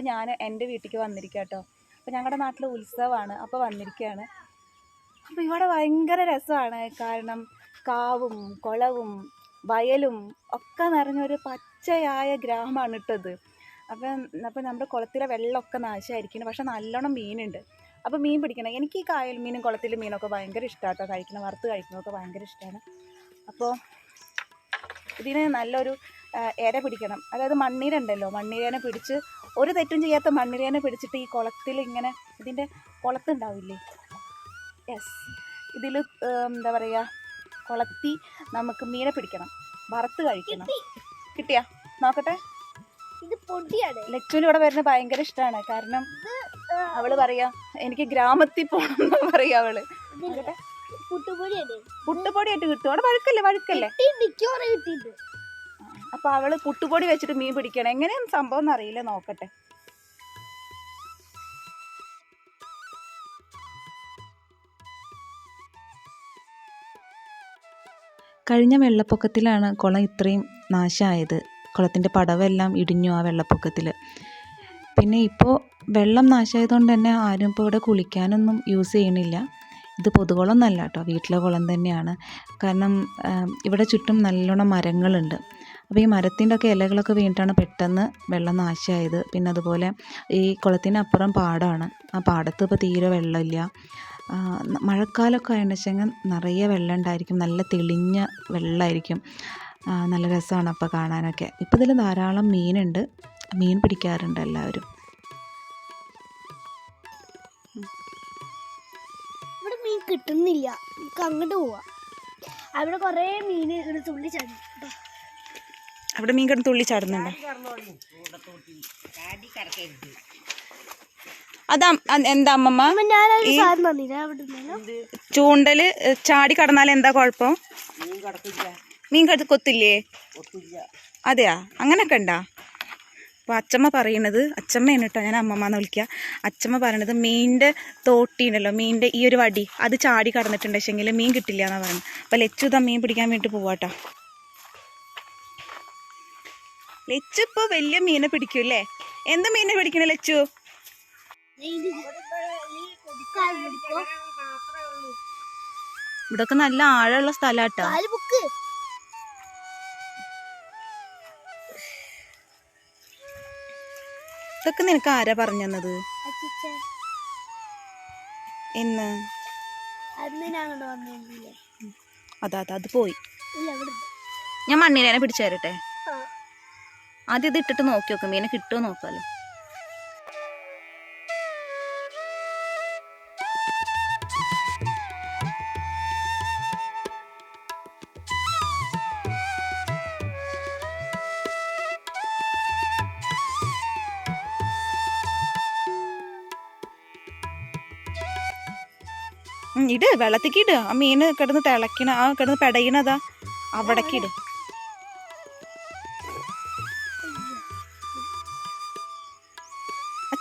അപ്പോൾ ഞാൻ എന്റെ വീട്ടിലേക്ക് വന്നിരിക്കുക കേട്ടോ അപ്പോൾ ഞങ്ങളുടെ നാട്ടിൽ ഉത്സവമാണ് അപ്പോൾ വന്നിരിക്കുകയാണ് അപ്പോൾ ഇവിടെ ഭയങ്കര രസമാണ്. കാരണം കാവും കുളവും വയലും ഒക്കെ നിറഞ്ഞൊരു പച്ചയായ ഗ്രാമമാണ് ഇട്ടത്. അപ്പം അപ്പം നമ്മുടെ കുളത്തിലെ വെള്ളമൊക്കെ നാശമായിരിക്കണം പക്ഷെ നല്ലോണം മീനുണ്ട്. അപ്പോൾ മീൻ പിടിക്കണം. എനിക്ക് ഈ കായൽ മീനും കുളത്തിലെ മീനൊക്കെ ഭയങ്കര ഇഷ്ടമാണ് കഴിക്കണം വറുത്ത് കഴിക്കുന്നതൊക്കെ ഭയങ്കര ഇഷ്ടമാണ് അപ്പോൾ ഇതിന് നല്ലൊരു ഇര പിടിക്കണം. അതായത് മണ്ണീരുണ്ടല്ലോ. മണ്ണീരനെ പിടിച്ച് ഒരു തെറ്റും ചെയ്യാത്ത മണ്ണിരേനെ പിടിച്ചിട്ട് ഈ കുളത്തിൽ ഇങ്ങനെ ഇതിന്റെ കുളത്തുണ്ടാവില്ലേ? യെസ് ഇതിൽ എന്താ പറയുക കുളത്തി നമുക്ക് മീനെ പിടിക്കണം. വറുത്ത് കഴിക്കണം. കിട്ടിയാ? നോക്കട്ടെ. ഇത് പൊടിയാണ്. ലച്ചുവിന് ഇവിടെ വരുന്നത് ഭയങ്കര ഇഷ്ടമാണ് കാരണം അവൾ പറയാ എനിക്ക് ഗ്രാമത്തിൽ പോകണം എന്ന് പറയാ അവൾ. പുട്ടുപൊടിയായിട്ട് കിട്ടും. അവിടെ വഴുക്കല്ലേ വഴുക്കല്ലേ? മിക്കവാറും അവൾ പുട്ടുപൊടി വെച്ചിട്ട് മീൻ പിടിക്കണം എങ്ങനെയാണ് സംഭവം അറിയില്ല നോക്കട്ടെ. കഴിഞ്ഞ വെള്ളപ്പൊക്കത്തിലാണ് കുളം ഇത്രയും നാശമായത്. കുളത്തിന്റെ പടവെല്ലാം ഇടിഞ്ഞു ആ വെള്ളപ്പൊക്കത്തിൽ പിന്നെ ഇപ്പോൾ വെള്ളം നാശമായതുകൊണ്ട് തന്നെ ആരും ഇപ്പോൾ ഇവിടെ കുളിക്കാനൊന്നും യൂസ് ചെയ്യണില്ല ഇത് പൊതുകുളം എന്നല്ല കേട്ടോ വീട്ടിലെ കുളം തന്നെയാണ്. കാരണം ഇവിടെ ചുറ്റും നല്ലോണം മരങ്ങളുണ്ട്. അപ്പോൾ ഈ മരത്തിന്റെ ഒക്കെ ഇലകളൊക്കെ വീണിട്ടാണ് പെട്ടെന്ന് വെള്ളം നാശമായത്. പിന്നെ അതുപോലെ ഈ കുളത്തിനപ്പുറം പാടമാണ് ആ പാടത്ത് ഇപ്പോൾ തീരെ വെള്ളമില്ല. മഴക്കാലമൊക്കെ ആയതുകൊണ്ട് വെച്ചെങ്കിൽ നിറയെ വെള്ളം ഉണ്ടായിരിക്കും. നല്ല തെളിഞ്ഞ വെള്ളമായിരിക്കും. നല്ല രസമാണ് അപ്പോൾ കാണാനൊക്കെ. ഇപ്പോൾ ഇതിൽ ധാരാളം മീനുണ്ട്. മീൻ പിടിക്കാറുണ്ട് എല്ലാവരും. ഇവിടെ മീൻ കിട്ടുന്നില്ല. നമുക്ക് അങ്ങോട്ട് പോവാം. അവിടെ കുറേ മീൻ ഇവിടെ തുള്ളി ചാടി. അവിടെ മീൻ കിടന്ന് തുള്ളി ചാടുന്നുണ്ടോ. അതാ എന്താ അമ്മമ്മ? ചൂണ്ടൽ ചാടി കടന്നാൽ എന്താ കുഴപ്പം? മീൻ കടത്ത് കൊത്തില്ലേ? അതെയാ? അങ്ങനൊക്കെ ഉണ്ടാ? അപ്പോൾ അച്ചമ്മ പറയണത് അച്ചമ്മയാണ് കേട്ടോ ഞാൻ അമ്മമ്മന്ന് വിളിക്കുക അച്ചമ്മ പറയണത് മീനിന്റെ തോട്ടിയുണ്ടല്ലോ മീനിന്റെ ഈ ഒരു വടി അത് ചാടി കടന്നിട്ടുണ്ടെങ്കിൽ മീൻ കിട്ടില്ല എന്നാണ് പറയുന്നത്. അപ്പോൾ ലച്ചു ഇതാ മീൻ പിടിക്കാൻ വേണ്ടി പോവാട്ടോ ലച്ചു ഇപ്പോൾ വലിയ മീനെ പിടിക്കും അല്ലേ എന്ത് മീനെ പിടിക്കണ ലച്ചു? ഇവിടൊക്കെ നല്ല ആഴമുള്ള സ്ഥലാട്ടോ. ഇതൊക്കെ നിനക്ക് ആരാ പറഞ്ഞു തന്നത്? അച്ചിച്ചൻ എന്ന് അതാ അതാ പോയി. ഞാൻ മണ്ണിനെ പിടിച്ചു തരട്ടെ. ആദ്യം ഇത് ഇട്ടിട്ട് നോക്കി നോക്കും മീനെ കിട്ടുമോ നോക്കാലോ. ഇട് വെള്ളത്തേക്ക് ഇട്. ആ മീന് കിടന്ന് തിളക്കണ ആ കിടന്ന് പെടയണതാ. അവിടേക്ക്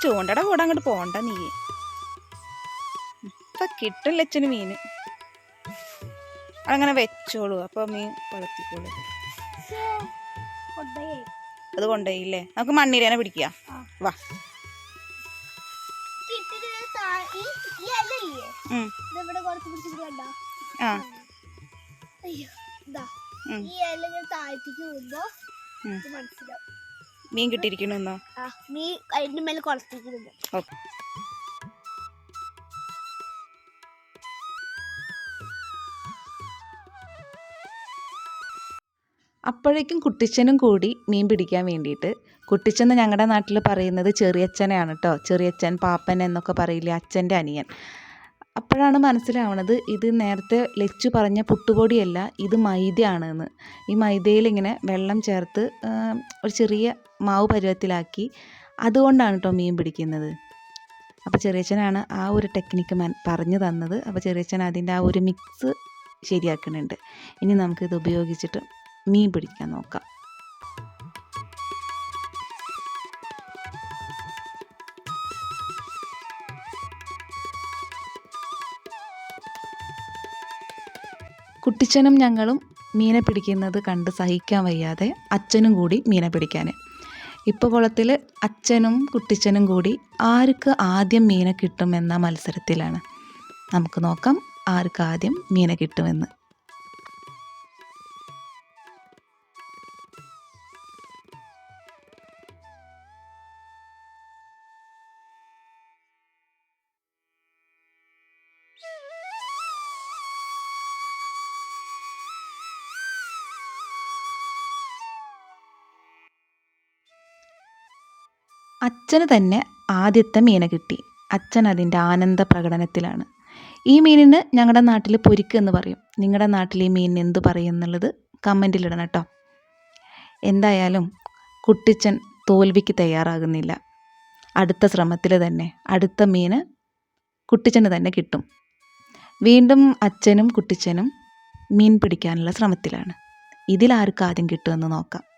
ചൂണ്ടയുടെ കൂടെ അങ്ങോട്ട് പോണ്ട നീ. ഇപ്പൊ കിട്ടില്ല അച്ഛന് മീന് അതങ്ങനെ വെച്ചോളൂ. അപ്പൊ മീൻ വളർത്തിക്കോളൂ. അത് കൊണ്ടുപോയില്ലേ? നമുക്ക് മണ്ണിരേനെ പിടിക്കുക വാ. ആ. ഈ ഇല ഇങ്ങനെ താഴത്തേക്ക് പോകുമ്പോ. മനസ്സിലാവും മീൻ കിട്ടിയിരിക്കണെന്നോ മീൻ നീ അതിന്റെ മേലെ കുളത്തേക്ക് ഓക്കെ. അപ്പോഴേക്കും കുട്ടിച്ചനും കൂടി മീൻ പിടിക്കാൻ വേണ്ടിയിട്ട്. കുട്ടിച്ചെന്ന് ഞങ്ങളുടെ നാട്ടിൽ പറയുന്നത് ചെറിയച്ചനെയാണ് കേട്ടോ ചെറിയച്ചൻ പാപ്പൻ എന്നൊക്കെ പറയില്ലേ അച്ഛന്റെ അനിയൻ. അപ്പോഴാണ് മനസ്സിലാവണത് ഇത് നേരത്തെ ലച്ചു പറഞ്ഞ പുട്ടുപൊടിയല്ല ഇത് മൈദയാണെന്ന്. ഈ മൈദയിൽ ഇങ്ങനെ വെള്ളം ചേർത്ത് ഒരു ചെറിയ മാവ് പരുവത്തിലാക്കി. അതുകൊണ്ടാണ് കേട്ടോ മീൻ പിടിക്കുന്നത്. അപ്പോൾ ചെറിയച്ഛനാണ് ആ ഒരു ടെക്നിക്ക് പറഞ്ഞു തന്നത്. അപ്പോൾ ചെറിയച്ഛൻ അതിന്റെ ആ ഒരു മിക്സ് ശരിയാക്കുന്നുണ്ട്. ഇനി നമുക്കിത് ഉപയോഗിച്ചിട്ട് മീൻ പിടിക്കാൻ നോക്കാം. കുട്ടിച്ചനും ഞങ്ങളും മീനെ പിടിക്കുന്നത് കണ്ട് സഹിക്കാൻ വയ്യാതെ അച്ഛനും കൂടി മീനെ പിടിക്കാൻ ഇപ്പോൾ കുളത്തിൽ അച്ഛനും കുട്ടിച്ചനും കൂടി ആർക്ക് ആദ്യം മീനെ കിട്ടും എന്ന മത്സരത്തിലാണ്. നമുക്ക് നോക്കാം ആർക്ക് ആദ്യം മീനെ കിട്ടുമെന്ന്. അച്ഛന് തന്നെ ആദ്യത്തെ മീനെ കിട്ടി. അച്ഛൻ അതിന്റെ ആനന്ദ പ്രകടനത്തിലാണ്. ഈ മീനിന് ഞങ്ങളുടെ നാട്ടിൽ പൊരിക്ക് എന്ന് പറയും. നിങ്ങളുടെ നാട്ടിൽ ഈ മീനിന് എന്ത് പറയും എന്നുള്ളത് കമന്റിലിടണം കേട്ടോ. എന്തായാലും കുട്ടിച്ചൻ തോൽവിക്ക് തയ്യാറാകുന്നില്ല. അടുത്ത ശ്രമത്തിൽ തന്നെ അടുത്ത മീന് കുട്ടിച്ചന് തന്നെ കിട്ടും. വീണ്ടും അച്ഛനും കുട്ടിച്ചനും മീൻ പിടിക്കാനുള്ള ശ്രമത്തിലാണ്. ഇതിലാർക്കാദ്യം കിട്ടുമെന്ന് നോക്കാം.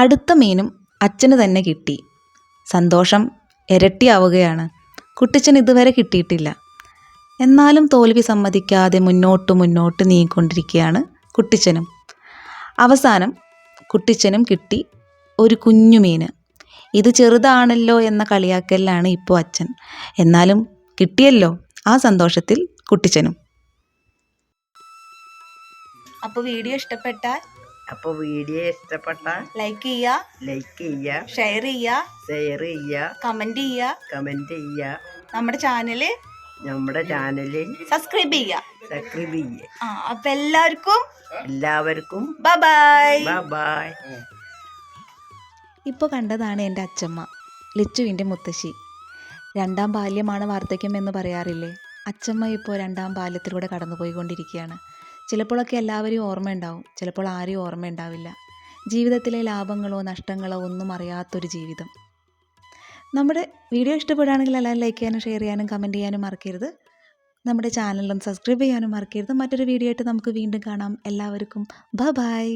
അടുത്ത മീനും അച്ഛന് തന്നെ കിട്ടി. സന്തോഷം ഇരട്ടിയാവുകയാണ്. കുട്ടിച്ചൻ ഇതുവരെ കിട്ടിയിട്ടില്ല. എന്നാലും തോൽവി സമ്മതിക്കാതെ മുന്നോട്ട് മുന്നോട്ട് നീങ്ങിക്കൊണ്ടിരിക്കുകയാണ് കുട്ടിച്ചനും. അവസാനം കുട്ടിച്ചനും കിട്ടി ഒരു കുഞ്ഞു മീന്. ഇത് ചെറുതാണല്ലോ എന്ന കളിയാക്കലിലാണ് ഇപ്പോൾ അച്ഛൻ. എന്നാലും കിട്ടിയല്ലോ ആ സന്തോഷത്തിൽ കുട്ടിച്ചനും. അപ്പോൾ വീഡിയോ ഇഷ്ടപ്പെട്ടാൽ അപ്പോൾ വീഡിയോ ഇഷ്ടപ്പെട്ട ലൈക്ക് ചെയ്യുക ലൈക്ക് ചെയ്യുക ഷെയർ ചെയ്യുക ഷെയർ ചെയ്യുക കമന്റ് ചെയ്യുക കമന്റ് ചെയ്യുക നമ്മുടെ ചാനൽ നമ്മുടെ ചാനലിൽ സബ്സ്ക്രൈബ് ചെയ്യുക സബ്സ്ക്രൈബ് ചെയ്യുക ആ അപ്പം എല്ലാവർക്കും എല്ലാവർക്കും ബൈ ബൈ ബൈ ബൈ ഇപ്പോൾ കണ്ടതാണ് എന്റെ അച്ചമ്മ ലിച്ചുവിന്റെ മുത്തശ്ശി. രണ്ടാം ബാല്യമാണ് വാർദ്ധക്യം എന്ന് പറയാറില്ലേ? അച്ചമ്മ ഇപ്പോൾ രണ്ടാം ബാല്യത്തിലൂടെ കടന്നുപോയിക്കൊണ്ടിരിക്കുകയാണ്. ചിലപ്പോഴൊക്കെ എല്ലാവരെയും ഓർമ്മയുണ്ടാവും. ചിലപ്പോൾ ആരെയും ഓർമ്മയുണ്ടാവില്ല. ജീവിതത്തിലെ ലാഭങ്ങളോ നഷ്ടങ്ങളോ ഒന്നും അറിയാത്തൊരു ജീവിതം. നമ്മുടെ വീഡിയോ ഇഷ്ടപ്പെടുകയാണെങ്കിൽ എല്ലാവരും ലൈക്ക് ചെയ്യാനും ഷെയർ ചെയ്യാനും കമന്റ് ചെയ്യാനും മറക്കരുത്. നമ്മുടെ ചാനലും സബ്സ്ക്രൈബ് ചെയ്യാനും മറക്കരുത്. മറ്റൊരു വീഡിയോ ആയിട്ട് നമുക്ക് വീണ്ടും കാണാം. എല്ലാവർക്കും ബ ബായ്